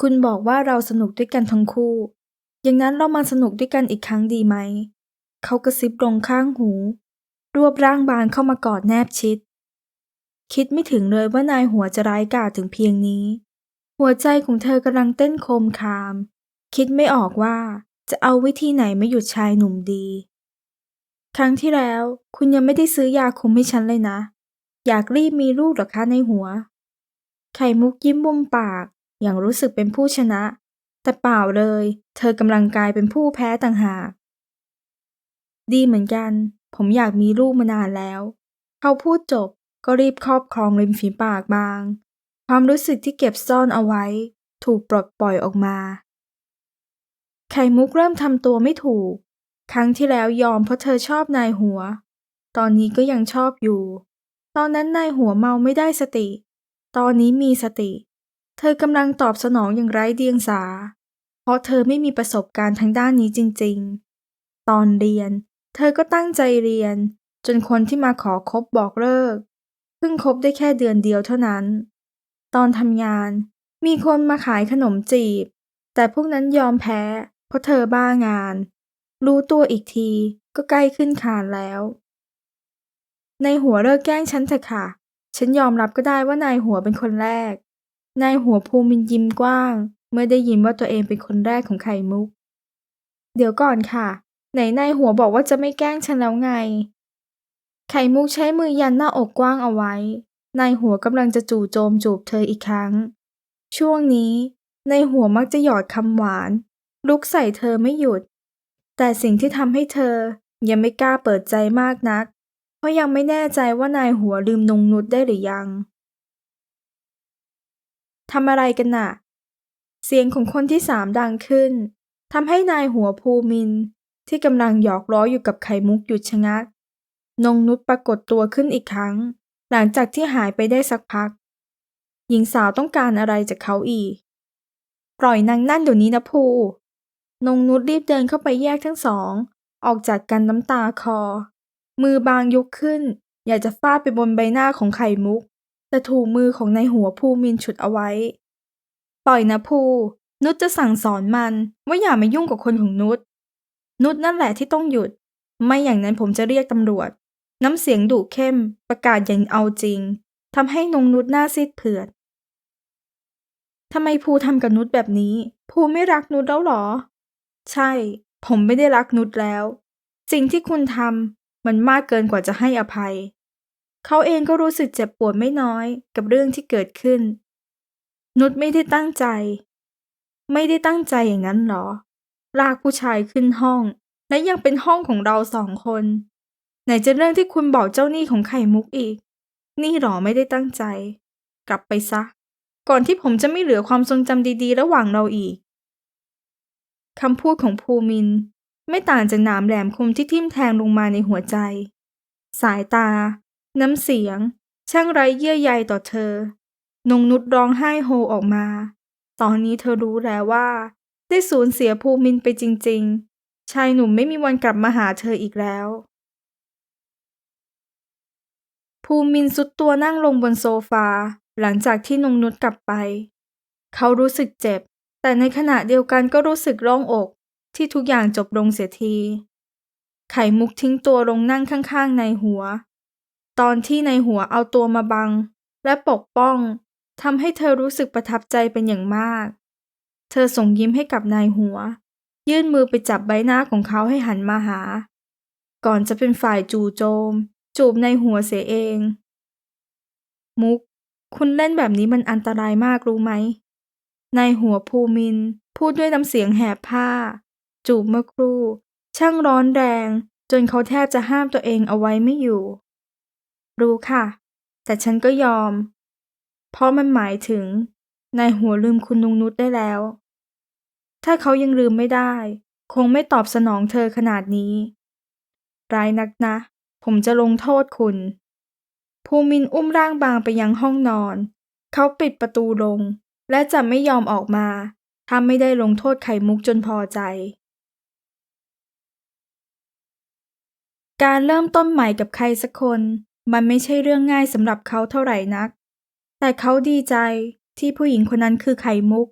คุณบอกว่าเราสนุกด้วยกันทั้งคู่ อย่างนั้นเรามาสนุกด้วยกันอีกครั้งดีไหม เขากระซิบลงข้างหู รวบร่างบางเข้ามากอดแนบชิด คิดไม่ถึงเลยว่านายหัวจะร้ายกาจถึงเพียงนี้ หัวใจของเธอกำลังเต้นโคมคาม คิดไม่ออกว่าจะเอาวิธีไหนมาหยุดชายหนุ่มดี ครั้งที่แล้วคุณยังไม่ได้ซื้อยาคุมให้ฉันเลยนะ อยากรีบมีลูกหรอคะในหัว ไข่มุกยิ้มมุมปาก อย่างรู้สึกเป็นผู้ชนะ แต่เปล่าเลย เธอกำลังกลายเป็นผู้แพ้ต่างหาก ดีเหมือนกัน ผมอยากมีลูกมานานแล้ว เขาพูดจบก็รีบครอบครองริมฝีปากบาง ความรู้สึกที่เก็บซ่อนเอาไว้ ถูกปลดปล่อยออกมา ไข่มุกเริ่มทำตัวไม่ถูก ครั้งที่แล้วยอมเพราะเธอชอบนายหัว ตอนนี้ก็ยังชอบอยู่ ตอนนั้นนายหัวเมาไม่ได้สติ ตอนนี้มีสติ ธอกำลังตอบสนองอย่างไร้เดียงสา เพราะเธอไม่มีประสบการณ์ทางด้านนี้จริงๆ ตอนเรียน เธอก็ตั้งใจเรียน จนคนที่มาขอคบบอกเลิก เพิ่งคบได้แค่เดือนเดียวเท่านั้น ตอนทำงาน มีคนมาขายขนมจีบ แต่พวกนั้นยอมแพ้ เพราะเธอบ้างาน รู้ตัวอีกทีก็ใกล้ขึ้นคานแล้ว ในหัวเลิกแกล้งฉันเถอะค่ะ ฉันยอมรับก็ได้ว่านายหัวเป็นคนแรก นายหัวภูมินยิ้มกว้าง เมื่อได้ยินว่าตัวเองเป็นคนแรกของไข่มุก เดี๋ยวก่อนค่ะ ไหนนายหัวบอกว่าจะไม่แกล้งฉันแล้วไง ไข่มุกใช้มือยันหน้าอกกว้างเอาไว้ นายหัวกำลังจะจู่โจมจูบเธออีกครั้ง ช่วงนี้นายหัวมักจะหยอดคำหวาน ลุกใส่เธอไม่หยุด แต่สิ่งที่ทำให้เธอยังไม่กล้าเปิดใจมากนัก เพราะยังไม่แน่ใจว่านายหัวลืมนงนุชได้หรือยัง ทำอะไรกันน่ะ เสียงของคนที่สามดังขึ้นทำให้นายหัวภูมิน ที่กำลังหยอกล้ออยู่กับไข่มุกหยุดชะงัก นงนุชปรากฏตัวขึ้นอีกครั้ง หลังจากที่หายไปได้สักพัก หญิงสาวต้องการอะไรจากเขาอีก ปล่อยนางนั่นเดี๋ยวนี้นะภู นงนุชรีบเดินเข้าไปแยกทั้งสอง ออกจากกันน้ำตาคอ มือบางยกขึ้น อยากจะฟาดไปบนใบหน้าของไข่มุก แต่ถูมือของนายหัวภูมินฉุดเอาไว้ ปล่อยนะภูนุชจะสั่งสอนมันว่าอย่ามายุ่งกับคนของนุชนุชนั่นแหละที่ต้องหยุด ไม่อย่างนั้นผมจะเรียกตำรวจ น้ำเสียงดุเข้ม ประกาศอย่างเอาจริงทำให้นงนุชหน้าซีดเผือดทำไมภูทำกับนุชแบบนี้ ภูไม่รักนุชแล้วหรอ ใช่ ผมไม่ได้รักนุชแล้ว สิ่งที่คุณทำมันมากเกินกว่าจะให้อภัย เขาเองก็รู้สึกเจ็บปวดไม่น้อยกับเรื่องที่เกิดขึ้น นุชไม่ได้ตั้งใจ ไม่ได้ตั้งใจอย่างนั้นหรอ ลากผู้ชายขึ้นห้อง และยังเป็นห้องของเราสองคน ไหนจะเรื่องที่คุณบอกเจ้าหนี้ของไข่มุกอีก นี่หรอไม่ได้ตั้งใจ กลับไปซะ ก่อนที่ผมจะไม่เหลือความทรงจำดีๆ ระหว่างเราอีกคำพูดของภูมินไม่ต่างจากหนามแหลมคมที่ทิ่มแทงลงมาในหัวใจ สายตา น้ำเสียง ช่างไร้เยื่อใยต่อเธอนงนุชร้องไห้โฮออกมา ตอนนี้เธอรู้แล้วว่า ได้สูญเสียภูมินไปจริง ๆ ชายหนุ่มไม่มีวันกลับมาหาเธออีกแล้ว ภูมินสุดตัวนั่งลงบนโซฟา หลังจากที่นงนุชกลับไป เขารู้สึกเจ็บ แต่ในขณะเดียวกันก็รู้สึกโล่งอกที่ทุกอย่างจบลงเสียที ไข่มุกทิ้งตัวลงนั่งข้างๆในหัว ตอนที่ในหัวเอาตัวมาบัง และปกป้องทำให้เธอรู้สึกประทับใจเป็นอย่างมาก เธอส่งยิ้มให้กับนายหัว ยื่นมือไปจับใบหน้าของเขาให้หันมาหา ก่อนจะเป็นฝ่ายจู่โจม จูบในหัวเสียเอง มุก คุณเล่นแบบนี้มันอันตรายมากรู้ไหม นายหัวภูมิน พูดด้วยน้ำเสียงแหบผ้า จูบเมื่อครู่ ช่างร้อนแรง จนเขาแทบจะห้ามตัวเองเอาไว้ไม่อยู่ รู้ค่ะ แต่ฉันก็ยอม เพราะมันหมายถึงนายหัวลืมคุณนุงนุชได้แล้ว ถ้าเขายังลืมไม่ได้ คงไม่ตอบสนองเธอขนาดนี้ ร้ายนักนะ ผมจะลงโทษคุณ ภูมินอุ้มร่างบางไปยังห้องนอน เขาปิดประตูลง และจะไม่ยอมออกมาถ้าไม่ได้ลงโทษไข่มุกจนพอใจ การเริ่มต้นใหม่กับใครสักคน มันไม่ใช่เรื่องง่ายสำหรับเขาเท่าไหร่นัก แต่เขาดีใจที่ผู้หญิงคนนั้นคือไข่มุก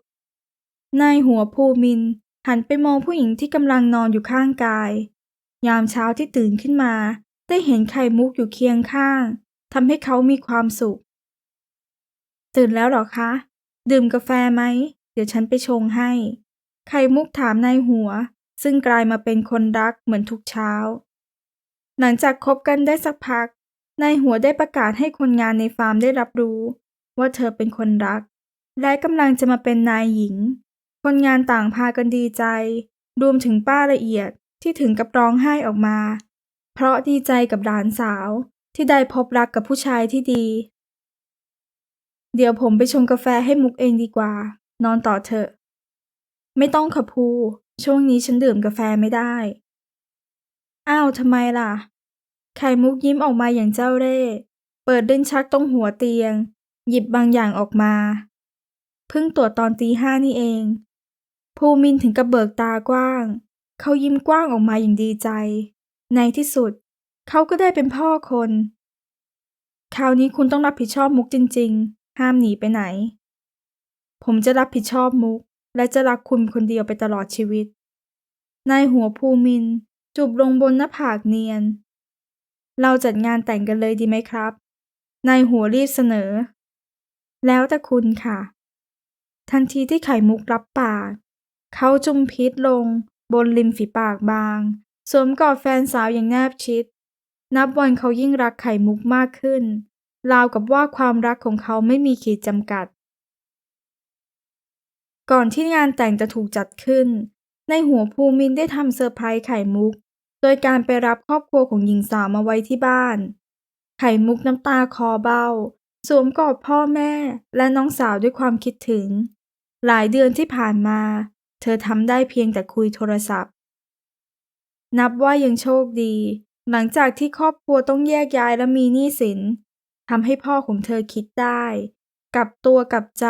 นายหัวภูมินหันไปมองผู้หญิงที่กำลังนอนอยู่ข้างกาย ยามเช้าที่ตื่นขึ้นมา ได้เห็นไข่มุกอยู่เคียงข้างทำให้เขามีความสุข ตื่นแล้วหรอคะ ดื่มกาแฟไหม เดี๋ยวฉันไปชงให้ ไข่มุกถามนายหัว ซึ่งกลายมาเป็นคนรักเหมือนทุกเช้า หลังจากคบกันได้สักพัก นายหัวได้ประกาศให้คนงานในฟาร์มได้รับรู้ ว่าเธอเป็นคนรัก และกำลังจะมาเป็นนายหญิง คนงานต่างพากันดีใจ รวมถึงป้าละเอียดที่ถึงกับร้องไห้ออกมา เพราะดีใจกับหลานสาวที่ได้พบรักกับผู้ชายที่ดี เดี๋ยวผมไปชงกาแฟให้มุกเองดีกว่า นอนต่อเถอะ ไม่ต้องขับพู ช่วงนี้ฉันดื่มกาแฟไม่ได้ อ้าวทำไมล่ะ ไข่มุกยิ้มออกมาอย่างเจ้าเร่ห์เปิดลิ้นชักตรงหัวเตียง หยิบบางอย่างออกมา เพิ่งตรวจตอนตีห้านี่เอง ภูมินถึงกับเบิกตากว้าง เขายิ้มกว้างออกมาอย่างดีใจ ในที่สุด เขาก็ได้เป็นพ่อคน คราวนี้คุณต้องรับผิดชอบมุกจริง ๆ ห้ามหนีไปไหน ผมจะรับผิดชอบมุก และจะรักคุณคนเดียวไปตลอดชีวิตนายหัวภูมินจูบลงบนหน้าผากเนียน เราจัดงานแต่งกันเลยดีไหมครับนายหัวรีบเสนอ แล้วแต่คุณค่ะ ทันทีที่ไข่มุกรับปาก เขาจุมพิษลงบนริมฝีปากบาง สวมกอดแฟนสาวอย่างแนบชิด นับวันเขายิ่งรักไข่มุกมากขึ้น ราวกับว่าความรักของเขาไม่มีขีดจำกัด ก่อนที่งานแต่งจะถูกจัดขึ้น ในหัวภูมินได้ทำเซอร์ไพรส์ไข่มุก โดยการไปรับครอบครัวของหญิงสาวมาไว้ที่บ้าน ไข่มุกน้ำตาคอเบ้า สวมกอดพ่อแม่และน้องสาวด้วยความคิดถึง หลายเดือนที่ผ่านมา เธอทำได้เพียงแต่คุยโทรศัพท์ นับว่ายังโชคดี หลังจากที่ครอบครัวต้องแยกย้ายและมีหนี้สินทำให้พ่อของเธอคิดได้ กลับตัวกลับใจ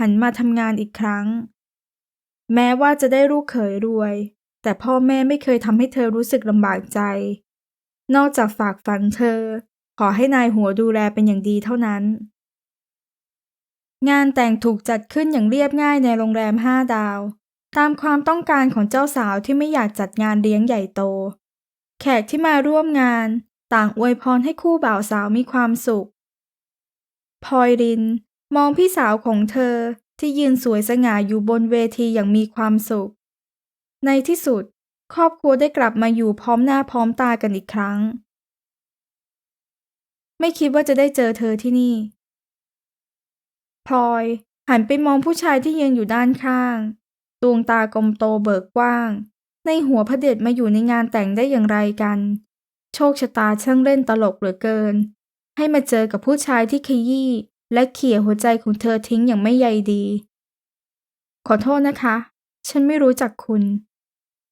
หันมาทำงานอีกครั้ง แม้ว่าจะได้ลูกเขยรวย แต่พ่อแม่ไม่เคยทำให้เธอรู้สึกลำบากใจ นอกจากฝากฝันเธอ ขอให้นายหัวดูแลเป็นอย่างดีเท่านั้น งานแต่งถูกจัดขึ้นอย่างเรียบง่ายในโรงแรมห้าดาว ตามความต้องการของเจ้าสาวที่ไม่อยากจัดงานเลี้ยงใหญ่โต แขกที่มาร่วมงานต่างอวยพรให้คู่บ่าวสาวมีความสุขพลอยรินมองพี่สาวของเธอที่ยืนสวยสง่าอยู่บนเวทีอย่างมีความสุข ในที่สุด ครอบครัวได้กลับมาอยู่พร้อมหน้าพร้อมตากันอีกครั้ง ไม่คิดว่าจะได้เจอเธอที่นี่ พลอย หันไปมองผู้ชายที่ยืนอยู่ด้านข้าง ดวงตากลมโตเบิกกว้าง ในหัวพระเดชมาอยู่ในงานแต่งได้อย่างไรกัน โชคชะตาช่างเล่นตลกเหลือเกิน ให้มาเจอกับผู้ชายที่ขยี้และเขี่ยหัวใจของเธอทิ้งอย่างไม่ใยดี ขอโทษนะคะ ฉันไม่รู้จักคุณ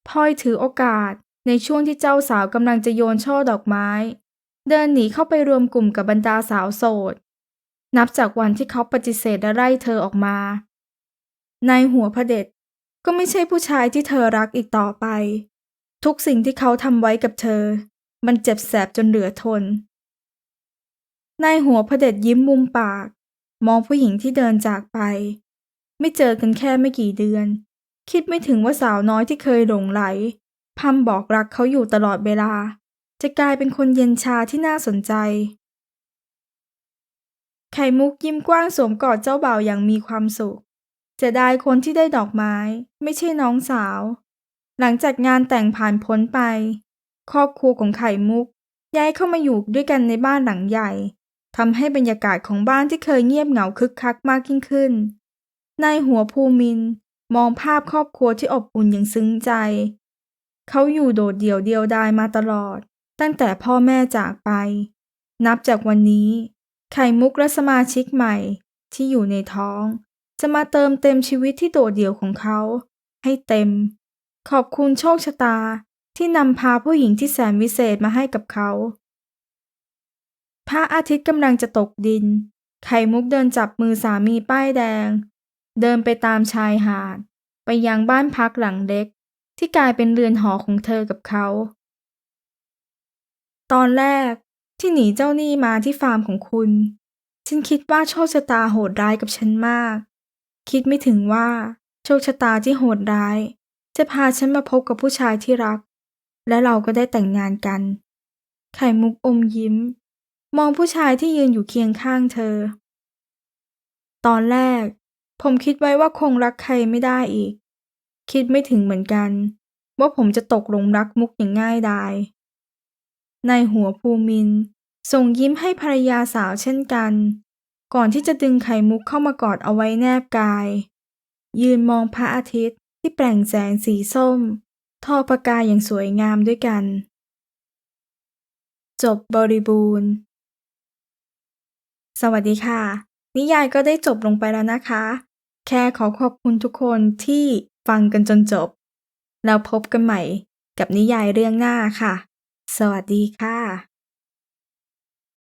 พลอยถือโอกาสในช่วงที่เจ้าสาวกำลังจะโยนช่อดอกไม้ เดินหนีเข้าไปรวมกลุ่มกับบรรดาสาวโสด นับจากวันที่เขาปฏิเสธและไล่เธอออกมา ในหัวพระเด็จก็ไม่ใช่ผู้ชายที่เธอรักอีกต่อไป ทุกสิ่งที่เขาทำไว้กับเธอ มันเจ็บแสบจนเหลือทน นายหัวพระเด็จยิ้มมุมปาก มองผู้หญิงที่เดินจากไป ไม่เจอกันแค่ไม่กี่เดือน คิดไม่ถึงว่าสาวน้อยที่เคยหลงไหลพร่ำบอกรักเขาอยู่ตลอดเวลา จะกลายเป็นคนเย็นชาที่น่าสนใจ ไข่มุกยิ้มกว้างสวมกอดเจ้าบ่าวอย่างมีความสุขจะได้คนที่ได้ดอกไม้ไม่ใช่น้องสาว หลังจากงานแต่งผ่านพ้นไป ครอบครัวของไข่มุก ย้ายเข้ามาอยู่ด้วยกันในบ้านหลังใหญ่ทำให้บรรยากาศของบ้านที่เคยเงียบเหงาคึกคักมากยิ่งขึ้นนายหัวภูมิน มองภาพครอบครัวที่อบอุ่นอย่างซึ้งใจ เขาอยู่โดดเดี่ยวเดียวดายมาตลอด ตั้งแต่พ่อแม่จากไป นับจากวันนี้ ไข่มุกและสมาชิกใหม่ที่อยู่ในท้อง จะมาเติมเต็มชีวิตที่โดดเดี่ยวของเขา ให้เต็ม ขอบคุณโชคชะตาที่นำพาผู้หญิงที่แสนวิเศษมาให้กับเขาพระอาทิตย์กำลังจะตกดิน ไข่มุกเดินจับมือสามีป้ายแดง เดินไปตามชายหาด ไปยังบ้านพักหลังเล็ก ที่กลายเป็นเรือนหอของเธอกับเขา ตอนแรกที่หนีเจ้าหนี้มาที่ฟาร์มของคุณ ฉันคิดว่าโชคชะตาโหดร้ายกับฉันมาก คิดไม่ถึงว่าโชคชะตาที่โหดร้าย จะพาฉันมาพบกับผู้ชายที่รัก และเราก็ได้แต่งงานกัน ไข่มุกอมยิ้ม มองผู้ชายที่ยืนอยู่เคียงข้างเธอ ตอนแรก ผมคิดไว้ว่าคงรักใครไม่ได้อีก คิดไม่ถึงเหมือนกัน ว่าผมจะตกหลงรักมุกอย่างง่ายดายนายหัวภูมินส่งยิ้มให้ภรรยาสาวเช่นกัน ก่อนที่จะดึงไข่มุกเข้ามากอดเอาไว้แนบกาย ยืนมองพระอาทิตย์ที่แปล่งแสงสีส้ม ทอประกายอย่างสวยงามด้วยกัน จบบริบูรณ์ สวัสดีค่ะ นิยายก็ได้จบลงไปแล้วนะคะ แค่ขอขอบคุณทุกคนที่ฟังกันจนจบ แล้วพบกันใหม่กับนิยายเรื่องหน้าค่ะ สวัสดีค่ะ